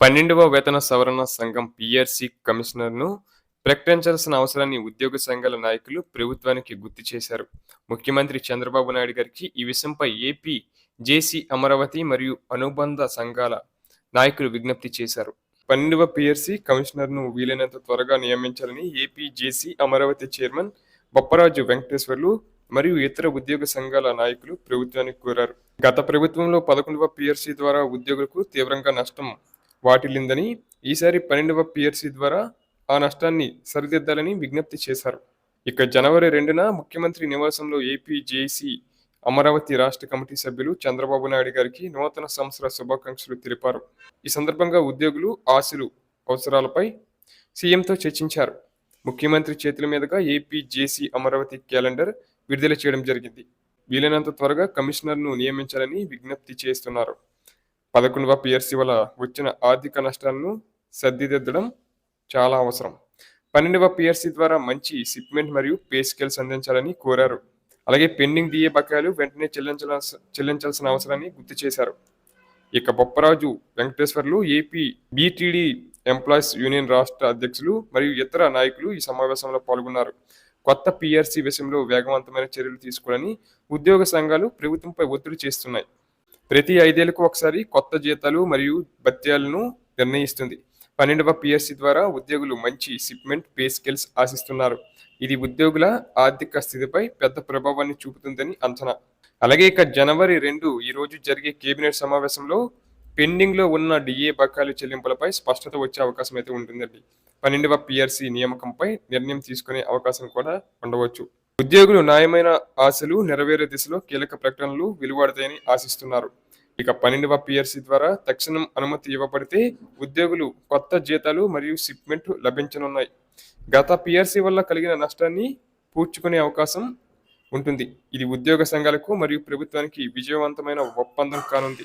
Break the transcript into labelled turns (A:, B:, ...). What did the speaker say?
A: పన్నెండవ వేతన సవరణ సంఘం పిఆర్సి కమిషనర్ను ప్రకటించాల్సిన అవసరాన్ని ఉద్యోగ సంఘాల నాయకులు ప్రభుత్వానికి గుర్తు చేశారు. ముఖ్యమంత్రి చంద్రబాబు నాయుడు గారికి ఈ విషయంపై ఏపీ జేసీ అమరావతి మరియు అనుబంధ సంఘాల నాయకులు విజ్ఞప్తి చేశారు. పన్నెండవ పిఆర్సి కమిషనర్ను వీలైనంత త్వరగా నియమించాలని AP JC Amaravati chairman Bopparaju Venkateswarlu మరియు ఇతర ఉద్యోగ సంఘాల నాయకులు ప్రభుత్వానికి కోరారు. గత ప్రభుత్వంలో పదకొండవ పిఆర్సీ ద్వారా ఉద్యోగులకు తీవ్రంగా నష్టం వాటిల్లిందని ఈసారి పన్నెండవ పిఆర్సీ ద్వారా ఆ నష్టాన్ని సరిదిద్దాలని విజ్ఞప్తి చేశారు. ఇక జనవరి రెండున ముఖ్యమంత్రి నివాసంలో ఏపీ జేసీ అమరావతి రాష్ట్ర కమిటీ సభ్యులు చంద్రబాబు నాయుడు గారికి నూతన సంవత్సర శుభాకాంక్షలు తెలిపారు. ఈ సందర్భంగా ఉద్యోగులు ఆశలు అవసరాలపై సీఎంతో చర్చించారు. ముఖ్యమంత్రి చేతుల మీదుగా ఏపీ జేసీ అమరావతి క్యాలెండర్ విడుదల చేయడం జరిగింది. వీలైనంత త్వరగా కమిషనర్ను నియమించాలని విజ్ఞప్తి చేస్తున్నారు. పదకొండవ పిఆర్సీ వల్ల వచ్చిన ఆర్థిక నష్టాలను సర్దిదిద్దడం చాలా అవసరం. పన్నెండవ పిఆర్సీ ద్వారా మంచి సిప్మెంట్ మరియు పే స్కేల్స్ అందించాలని కోరారు. అలాగే పెండింగ్ డిఏ బకాయిలు వెంటనే చెల్లించాల్సిన చెల్లించాల్సిన అవసరాన్ని గుర్తు చేశారు. ఇక Bopparaju Venkateswarlu AP BTD employees union రాష్ట్ర అధ్యక్షులు మరియు ఇతర నాయకులు ఈ సమావేశంలో పాల్గొన్నారు. కొత్త పిఆర్సీ విషయంలో వేగవంతమైన చర్యలు తీసుకోవాలని ఉద్యోగ సంఘాలు ప్రభుత్వంపై ఒత్తిడి చేస్తున్నాయి. ప్రతి ఐదేళ్ళకు ఒకసారి కొత్త జీతాలు మరియు భత్యాలను నిర్ణయిస్తుంది. పన్నెండవ పిఎస్సి ద్వారా ఉద్యోగులు మంచి షిప్మెంట్ పే స్కిల్స్ ఆశిస్తున్నారు. ఇది ఉద్యోగుల ఆర్థిక స్థితిపై పెద్ద ప్రభావాన్ని చూపుతుందని అంచనా. అలాగే ఇక జనవరి రెండు ఈరోజు జరిగే కేబినెట్ సమావేశంలో పెండింగ్లో ఉన్న డిఏ బకాయిల చెల్లింపులపై స్పష్టత వచ్చే అవకాశం అయితే ఉంటుందండి. పన్నెండవ పిఆర్సీ నియామకంపై నిర్ణయం తీసుకునే అవకాశం కూడా ఉండవచ్చు. ఉద్యోగులు న్యాయమైన ఆశలు నెరవేరే దిశలో కీలక ప్రకటనలు వెలువడతాయని ఆశిస్తున్నారు. ఇక పన్నెండవ పిఆర్సీ ద్వారా తక్షణం అనుమతి ఇవ్వబడితే ఉద్యోగులు కొత్త జీతాలు మరియు షిప్మెంట్ లభించనున్నాయి. గత పిఆర్సీ వల్ల కలిగిన నష్టాన్ని పూడ్చుకునే అవకాశం ఉంటుంది. ఇది ఉద్యోగ సంఘాలకు మరియు ప్రభుత్వానికి విజయవంతమైన ఒప్పందం కానుంది.